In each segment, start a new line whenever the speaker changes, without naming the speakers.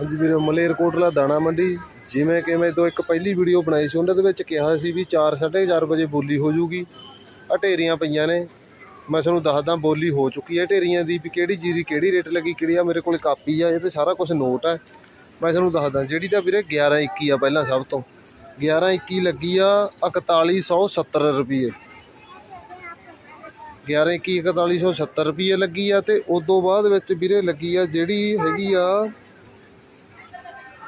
ਹਾਂਜੀ ਵੀਰੋ ਮਲੇਰਕੋਟਲਾ ਦਾਣਾ ਮੰਡੀ, ਜਿਵੇਂ ਕਿ ਮੈਂ ਤੋਂ ਇੱਕ ਪਹਿਲੀ ਵੀਡੀਓ ਬਣਾਈ ਸੀ ਉਹਨਾਂ ਦੇ ਵਿੱਚ ਕਿਹਾ ਸੀ ਵੀ 4:30 ਵਜੇ ਬੋਲੀ ਹੋ ਜੂਗੀ। ਆ ਢੇਰੀਆਂ ਪਈਆਂ ਨੇ। ਮੈਂ ਤੁਹਾਨੂੰ ਦੱਸਦਾ, ਬੋਲੀ ਹੋ ਚੁੱਕੀ ਹੈ ਢੇਰੀਆਂ ਦੀ ਵੀ ਕਿਹੜੀ ਜੀਰੀ, ਕਿਹੜੀ ਰੇਟ ਲੱਗੀ, ਕਿਹੜੀ ਆ, ਮੇਰੇ ਕੋਲ ਕਾਪੀ ਆ, ਇਹ ਤੇ ਸਾਰਾ ਕੁਝ ਨੋਟ ਹੈ ਮੈਂ ਤੁਹਾਨੂੰ ਦੱਸਦਾ, ਜਿਹੜੀ ਤਾਂ ਵੀਰੇ 11 21 ਆ ਪਹਿਲਾਂ ਸਭ ਤੋਂ। 11 21 ਲੱਗੀ ਆ 4170 ਰੁਪਏ। 11 21 4170 ਰੁਪਏ ਲੱਗੀ ਆ ਤੇ ਉਸ ਤੋਂ ਬਾਅਦ ਵਿੱਚ ਵੀਰੇ ਲੱਗੀ ਆ ਜਿਹੜੀ ਹੈਗੀ ਆ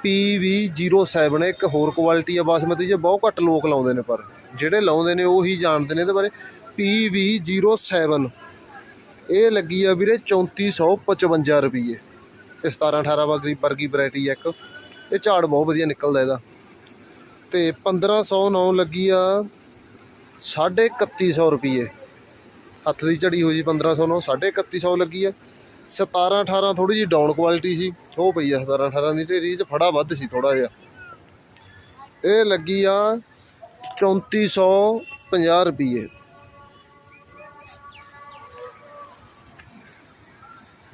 PV07 ਇੱਕ ਹੋਰ ਕੁਆਲਿਟੀ ਆ ਬਾਸਮਤੀ ਜੇ ਬਹੁਤ ਘੱਟ ਲੋਕ ਲਾਉਂਦੇ ਨੇ ਪਰ, ਜਿਹੜੇ ਲਾਉਂਦੇ ਨੇ ਉਹੀ ਜਾਣਦੇ ਨੇ ਇਹਦੇ ਬਾਰੇ। PV07 ਇਹ ਲੱਗੀ ਆ ਵੀਰੇ 3455 ਰੁਪਏ ਇਹ 17 18 ਵਰਗੀ ਵਰਗੀ ਵੈਰਾਈਟੀ ਆ ਇੱਕ। ਇਹ ਝਾੜ ਬਹੁਤ ਵਧੀਆ ਨਿਕਲਦਾ ਇਹਦਾ। ਤੇ 1509 ਲੱਗੀ ਆ 3150 ਰੁਪਏ ਹੱਥ ਦੀ ਝੜੀ ਹੋਈ ਜੀ 1509 3150 ਲੱਗੀ ਆ। 17 18 ਥੋੜੀ ਜੀ ਡਾਊਨ ਕੁਆਲਿਟੀ ਸੀ, ਉਹ ਪਈ ਆ 17 18 ਦੀ ਢੇਰੀ ਚ, ਫੜਾ ਵੱਧ ਸੀ ਥੋੜਾ ਜਿਹਾ। ਇਹ ਲੱਗੀ ਆ 3450 ਰੁਪਏ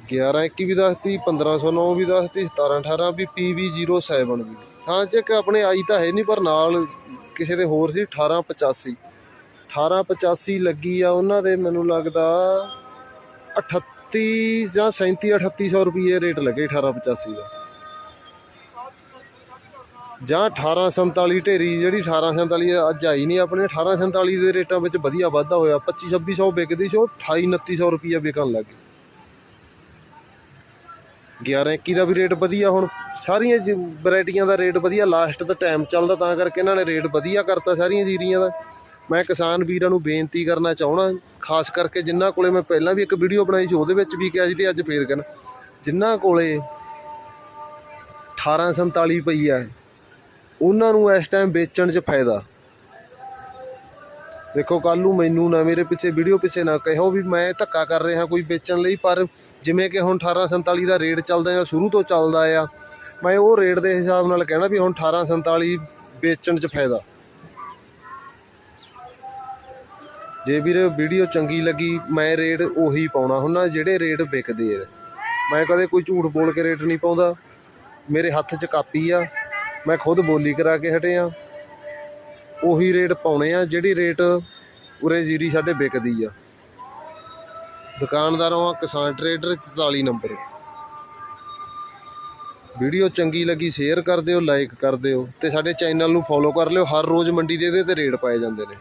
11 21 ਵੀ ਦੱਸਤੀ 1509 ਵੀ ਦੱਸਤੀ 17 18 ਵੀ PV07 ਵੀ। ਹਾਂ, ਜੇ ਕਿ ਆਪਣੇ ਆਈ ਤਾਂ ਹੈ ਨਹੀਂ ਪਰ ਨਾਲ ਕਿਸੇ ਦੇ ਹੋਰ ਸੀ 1885 1885 ਲੱਗੀ ਆ, ਉਹਨਾਂ ਦੇ ਮੈਨੂੰ ਲੱਗਦਾ 38 ਜਾਂ 37 3800 ਰੁਪਏ ਰੇਟ ਲੱਗੇ 1885 ਦਾ। ਜਾਂ 1847 ਢੇਰੀ, ਜਿਹੜੀ 1847 ਅੱਜ ਆਈ ਨਹੀਂ ਆਪਣੇ 1847 ਦੇ ਰੇਟਾਂ ਵਿੱਚ ਵਧੀਆ ਵਾਧਾ ਹੋਇਆ। 25 2600 ਵਿਕਦੀ ਸੀ, ਉਹ 28 2900 ਰੁਪਏ ਵਿਕਣ ਲੱਗ ਗਈ। 11 21 ਦਾ ਵੀ ਰੇਟ ਵਧੀਆ ਹੁਣ। ਸਾਰੀਆਂ ਵੈਰਾਈਟੀਆਂ ਦਾ ਰੇਟ ਵਧੀਆ। ਲਾਸਟ ਦਾ ਟਾਈਮ ਚੱਲਦਾ, ਤਾਂ ਕਰਕੇ ਇਹਨਾਂ ਨੇ ਰੇਟ ਵਧੀਆ ਕਰਤਾ ਸਾਰੀਆਂ ਜੀਰੀਆਂ ਦਾ। ਮੈਂ ਕਿਸਾਨ ਵੀਰਾਂ ਨੂੰ ਬੇਨਤੀ ਕਰਨਾ ਚਾਹਣਾ ਖਾਸ ਕਰਕੇ ਜਿਨ੍ਹਾਂ ਕੋਲੇ ਮੈਂ ਪਹਿਲਾਂ ਵੀ ਇੱਕ ਵੀਡੀਓ ਬਣਾਈ ਸੀ, ਉਹਦੇ ਵਿੱਚ ਵੀ ਕਿਹਾ ਸੀ ਤੇ ਅੱਜ ਫੇਰ ਕਹਿਣਾ ਜਿਨ੍ਹਾਂ ਕੋਲੇ 1847 ਪਈ ਆ ਉਹਨਾਂ ਨੂੰ ਇਸ ਟਾਈਮ ਵੇਚਣ 'ਚ ਫਾਇਦਾ। ਦੇਖੋ ਕੱਲ ਨੂੰ ਮੈਨੂੰ ਨਾ ਮੇਰੇ ਪਿੱਛੇ, ਵੀਡੀਓ ਪਿੱਛੇ ਨਾ ਕਹੋ ਵੀ ਮੈਂ ਧੱਕਾ ਕਰ ਰਿਹਾ ਕੋਈ ਵੇਚਣ ਲਈ, ਪਰ ਜਿਵੇਂ ਕਿ ਹੁਣ 1847 ਦਾ ਰੇਟ ਚੱਲਦਾ ਜਾਂ ਸ਼ੁਰੂ ਤੋਂ ਚੱਲਦਾ ਆ, ਮੈਂ ਉਹ ਰੇਟ ਦੇ ਹਿਸਾਬ ਨਾਲ ਕਹਿਣਾ ਵੀ ਹੁਣ 1847 ਵੇਚਣ 'ਚ ਫਾਇਦਾ। ਜੇ ਵੀਰੇ ਵੀਡੀਓ ਚੰਗੀ ਲੱਗੀ, ਮੈਂ ਰੇਟ ਉਹੀ ਪਾਉਣਾ ਹੁੰਦਾ, ਜਿਹੜੇ ਰੇਟ ਵਿਕਦੇ ਆ। ਮੈਂ ਕਦੇ ਕੋਈ ਝੂਠ ਬੋਲ ਕੇ ਰੇਟ ਨਹੀਂ ਪਾਉਂਦਾ। ਮੇਰੇ ਹੱਥ 'ਚ ਕਾਪੀ ਆ, ਮੈਂ ਖੁਦ ਬੋਲੀ ਕਰਾ ਕੇ ਹਟਿਆ ਉਹੀ ਰੇਟ ਪਾਉਣੇ ਆ, ਜਿਹੜੀ ਰੇਟ ਉਰੇ ਜੀਰੀ ਸਾਡੇ ਵਿਕਦੀ ਆ। ਦੁਕਾਨਦਾਰ ਆ, ਕਿਸਾਨ ਟਰੇਡਰ 44 ਨੰਬਰ। ਵੀਡੀਓ ਚੰਗੀ ਲੱਗੀ, ਸ਼ੇਅਰ ਕਰ ਦਿਓ, ਲਾਈਕ ਕਰ ਦਿਓ ਤੇ ਸਾਡੇ ਚੈਨਲ ਨੂੰ ਫੋਲੋ ਕਰ ਲਿਓ। ਹਰ ਰੋਜ਼ ਮੰਡੀ ਦੇ ਇਹਦੇ ਤੇ ਰੇਟ ਪਾਏ ਜਾਂਦੇ ਨੇ।